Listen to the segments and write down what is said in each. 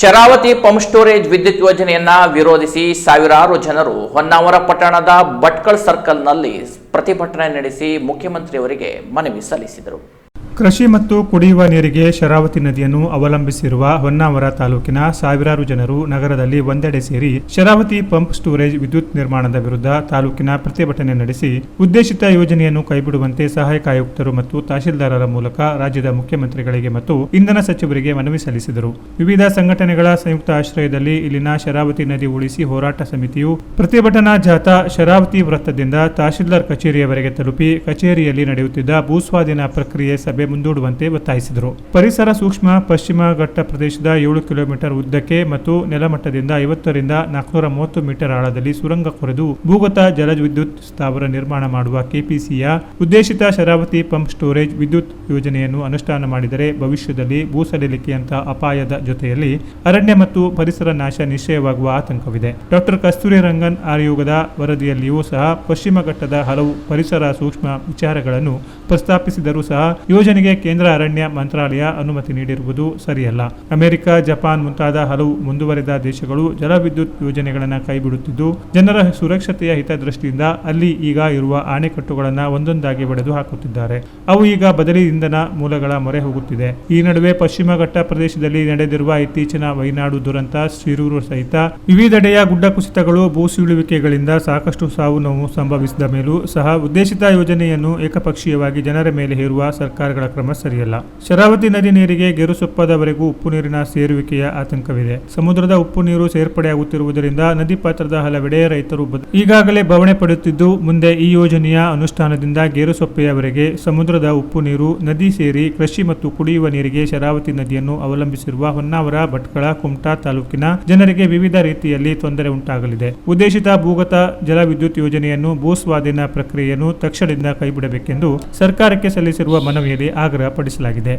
Sharavati pump storage ವಿದ್ಯುತ್ ಯೋಜನೆಯನ್ನ ವಿರೋಧಿಸಿ ಸಾವಿರಾರು ಜನರು ಹೊನ್ನಾವರ ಪಟ್ಟಣದ ಭಟ್ಕಳ್ ಸರ್ಕಲ್ನಲ್ಲಿ ಪ್ರತಿಭಟನೆ ನಡೆಸಿ ಮುಖ್ಯಮಂತ್ರಿಯವರಿಗೆ ಮನವಿ ಸಲ್ಲಿಸಿದರು. ಕೃಷಿ ಮತ್ತು ಕುಡಿಯುವ ನೀರಿಗೆ ಶರಾವತಿ ನದಿಯನ್ನು ಅವಲಂಬಿಸಿರುವ ಹೊನ್ನಾವರ ತಾಲೂಕಿನ ಸಾವಿರಾರು ಜನರು ನಗರದಲ್ಲಿ ಒಂದೆಡೆ ಸೇರಿ ಶರಾವತಿ ಪಂಪ್ ಸ್ಟೋರೇಜ್ ವಿದ್ಯುತ್ ನಿರ್ಮಾಣದ ವಿರುದ್ಧ ತಾಲೂಕಿನ ಪ್ರತಿಭಟನೆ ನಡೆಸಿ ಉದ್ದೇಶಿತ ಯೋಜನೆಯನ್ನು ಕೈಬಿಡುವಂತೆ ಸಹಾಯಕ ಆಯುಕ್ತರು ಮತ್ತು ತಹಶೀಲ್ದಾರರ ಮೂಲಕ ರಾಜ್ಯದ ಮುಖ್ಯಮಂತ್ರಿಗಳಿಗೆ ಮತ್ತು ಇಂಧನ ಸಚಿವರಿಗೆ ಮನವಿ ಸಲ್ಲಿಸಿದರು. ವಿವಿಧ ಸಂಘಟನೆಗಳ ಸಂಯುಕ್ತ ಆಶ್ರಯದಲ್ಲಿ ಇಲ್ಲಿನ ಶರಾವತಿ ನದಿ ಉಳಿಸಿ ಹೋರಾಟ ಸಮಿತಿಯು ಪ್ರತಿಭಟನಾ ಜಾಥಾ ಶರಾವತಿ ವೃತ್ತದಿಂದ ತಹಶೀಲ್ದಾರ್ ಕಚೇರಿಯವರೆಗೆ ತಲುಪಿ ಕಚೇರಿಯಲ್ಲಿ ನಡೆಯುತ್ತಿದ್ದ ಭೂಸ್ವಾಧೀನ ಪ್ರಕ್ರಿಯೆ ಸಭೆ ಮುಂದೂಡುವಂತೆ ಒತ್ತಾಯಿಸಿದರು. ಪರಿಸರ ಸೂಕ್ಷ್ಮ ಪಶ್ಚಿಮ ಘಟ್ಟ ಪ್ರದೇಶದ ಏಳು ಕಿಲೋಮೀಟರ್ ಉದ್ದಕ್ಕೆ ಮತ್ತು ನೆಲಮಟ್ಟದಿಂದ ಐವತ್ತರಿಂದ ನಾಲ್ಕುನೂರ ಮೂವತ್ತು ಮೀಟರ್ ಆಳದಲ್ಲಿ ಸುರಂಗ ಕೊರೆದು ಭೂಗತ ಜಲ ವಿದ್ಯುತ್ ಸ್ಥಾವರ ನಿರ್ಮಾಣ ಮಾಡುವ ಕೆಪಿಸಿಯ ಉದ್ದೇಶಿತ ಶರಾವತಿ ಪಂಪ್ ಸ್ಟೋರೇಜ್ ವಿದ್ಯುತ್ ಯೋಜನೆಯನ್ನು ಅನುಷ್ಠಾನ ಮಾಡಿದರೆ ಭವಿಷ್ಯದಲ್ಲಿ ಭೂಸಡಿಲಿಕೆಯಂತ ಅಪಾಯದ ಜೊತೆಯಲ್ಲಿ ಅರಣ್ಯ ಮತ್ತು ಪರಿಸರ ನಾಶ ನಿಶ್ಚಯವಾಗುವ ಆತಂಕವಿದೆ. ಡಾಕ್ಟರ್ ಕಸ್ತೂರಿ ರಂಗನ್ ಆಯೋಗದ ವರದಿಯಲ್ಲಿಯೂ ಸಹ ಪಶ್ಚಿಮ ಘಟ್ಟದ ಹಲವು ಪರಿಸರ ಸೂಕ್ಷ್ಮ ವಿಚಾರಗಳನ್ನು ಪ್ರಸ್ತಾಪಿಸಿದರೂ ಸಹ ಯೋಜನೆಗೆ ಕೇಂದ್ರ ಅರಣ್ಯ ಮಂತ್ರಾಲಯ ಅನುಮತಿ ನೀಡಿರುವುದು ಸರಿಯಲ್ಲ. ಅಮೆರಿಕ, ಜಪಾನ್ ಮುಂತಾದ ಹಲವು ಮುಂದುವರೆದ ದೇಶಗಳು ಜಲವಿದ್ಯುತ್ ಯೋಜನೆಗಳನ್ನು ಕೈಬಿಡುತ್ತಿದ್ದು, ಜನರ ಸುರಕ್ಷತೆಯ ಹಿತದೃಷ್ಟಿಯಿಂದ ಅಲ್ಲಿ ಈಗ ಇರುವ ಅಣೆಕಟ್ಟುಗಳನ್ನು ಒಂದೊಂದಾಗಿ ಒಡೆದು ಹಾಕುತ್ತಿದ್ದಾರೆ. ಅವು ಈಗ ಬದಲಿ ಇಂಧನ ಮೂಲಗಳ ಮೊರೆ ಹೋಗುತ್ತಿದೆ. ಈ ನಡುವೆ ಪಶ್ಚಿಮ ಘಟ್ಟ ಪ್ರದೇಶದಲ್ಲಿ ನಡೆದಿರುವ ಇತ್ತೀಚಿನ ವೈನಾಡು ದುರಂತ ಶಿರೂರು ಸಹಿತ ವಿವಿಧೆಡೆಯ ಗುಡ್ಡ ಕುಸಿತಗಳು ಭೂಸೀಳುವಿಕೆಗಳಿಂದ ಸಾಕಷ್ಟು ಸಾವು ನೋವು ಸಂಭವಿಸಿದ ಮೇಲೂ ಸಹ ಉದ್ದೇಶಿತ ಯೋಜನೆಯನ್ನು ಏಕಪಕ್ಷೀಯವಾಗಿ ಜನರ ಮೇಲೆ ಹೇರುವ ಸರ್ಕಾರಗಳ ಕ್ರಮ ಸರಿಯಲ್ಲ. ಶರಾವತಿ ನದಿ ನೀರಿಗೆ ಗೆರುಸೊಪ್ಪದವರೆಗೂ ಉಪ್ಪು ನೀರಿನ ಸೇರುವಿಕೆಯ ಆತಂಕವಿದೆ. ಸಮುದ್ರದ ಉಪ್ಪು ನೀರು ಸೇರ್ಪಡೆಯಾಗುತ್ತಿರುವುದರಿಂದ ನದಿ ಪಾತ್ರದ ಹಲವೆಡೆ ರೈತರು ಈಗಾಗಲೇ ಬವಣೆ ಪಡೆಯುತ್ತಿದ್ದು ಮುಂದೆ ಈ ಯೋಜನೆಯ ಅನುಷ್ಠಾನದಿಂದ ಗೇರುಸೊಪ್ಪೆಯವರೆಗೆ ಸಮುದ್ರದ ಉಪ್ಪು ನೀರು, ನದಿ ಸೇರಿ ಕೃಷಿ ಮತ್ತು ಕುಡಿಯುವ ನೀರಿಗೆ ಶರಾವತಿ ನದಿಯನ್ನು ಅವಲಂಬಿಸಿರುವ ಹೊನ್ನಾವರ, ಭಟ್ಕಳ, ಕುಮಟಾ ತಾಲೂಕಿನ ಜನರಿಗೆ ವಿವಿಧ ರೀತಿಯಲ್ಲಿ ತೊಂದರೆ ಉಂಟಾಗಲಿದೆ. ಉದ್ದೇಶಿತ ಭೂಗತ ಜಲವಿದ್ಯುತ್ ಯೋಜನೆಯನ್ನು ಭೂಸ್ವಾಧೀನ ಪ್ರಕ್ರಿಯೆಯನ್ನು ತಕ್ಷಣದಿಂದ ಕೈಬಿಡಬೇಕೆಂದು ಸರ್ಕಾರಕ್ಕೆ ಸಲ್ಲಿಸಿರುವ ಮನವಿಯಲ್ಲಿ ಆಗ್ರಹಪಡಿಸಲಾಗಿದೆ.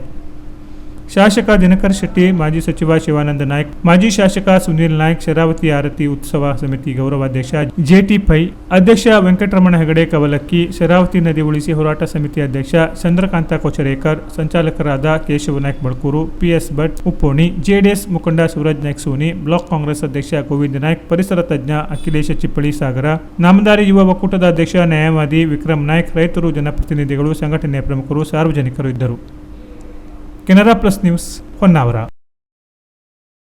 ಶಾಸಕ ದಿನಕರ್ ಶೆಟ್ಟಿ, ಮಾಜಿ ಸಚಿವ ಶಿವಾನಂದ ನಾಯ್ಕ್, ಮಾಜಿ ಶಾಸಕ ಸುನೀಲ್ ನಾಯಕ್, ಶರಾವತಿ ಆರತಿ ಉತ್ಸವ ಸಮಿತಿ ಗೌರವಾಧ್ಯಕ್ಷ ಜೆಟಿ ಪೈ, ಅಧ್ಯಕ್ಷ ವೆಂಕಟರಮಣ ಹೆಗಡೆ ಕವಲಕ್ಕಿ, ಶರಾವತಿ ನದಿ ಉಳಿಸಿ ಹೋರಾಟ ಸಮಿತಿ ಅಧ್ಯಕ್ಷ ಚಂದ್ರಕಾಂತ ಕೊಚರೇಕರ್, ಸಂಚಾಲಕರಾದ ಕೇಶವ ನಾಯ್ಕ ಬಳ್ಕೂರು, ಪಿಎಸ್ ಭಟ್ ಉಪ್ಪೋಣಿ, ಜೆಡಿಎಸ್ ಮುಖಂಡ ಸೂರಜ್ ನಾಯ್ಕ ಸೋನಿ, ಬ್ಲಾಕ್ ಕಾಂಗ್ರೆಸ್ ಅಧ್ಯಕ್ಷ ಗೋವಿಂದ ನಾಯ್ಕ್, ಪರಿಸರ ತಜ್ಞ ಅಖಿಲೇಶ ಚಿಪ್ಪಳಿ ಸಾಗರ ನಾಮದಾರಿ ಯುವ ಒಕ್ಕೂಟದ ಅಧ್ಯಕ್ಷ ನ್ಯಾಯವಾದಿ ವಿಕ್ರಮ್ ನಾಯ್ಕ್, ರೈತರು ಜನಪ್ರತಿನಿಧಿಗಳು ಸಂಘಟನೆಯ ಪ್ರಮುಖರು, ಸಾರ್ವಜನಿಕರು ಇದ್ದರು. Canara plus news होन्नावरा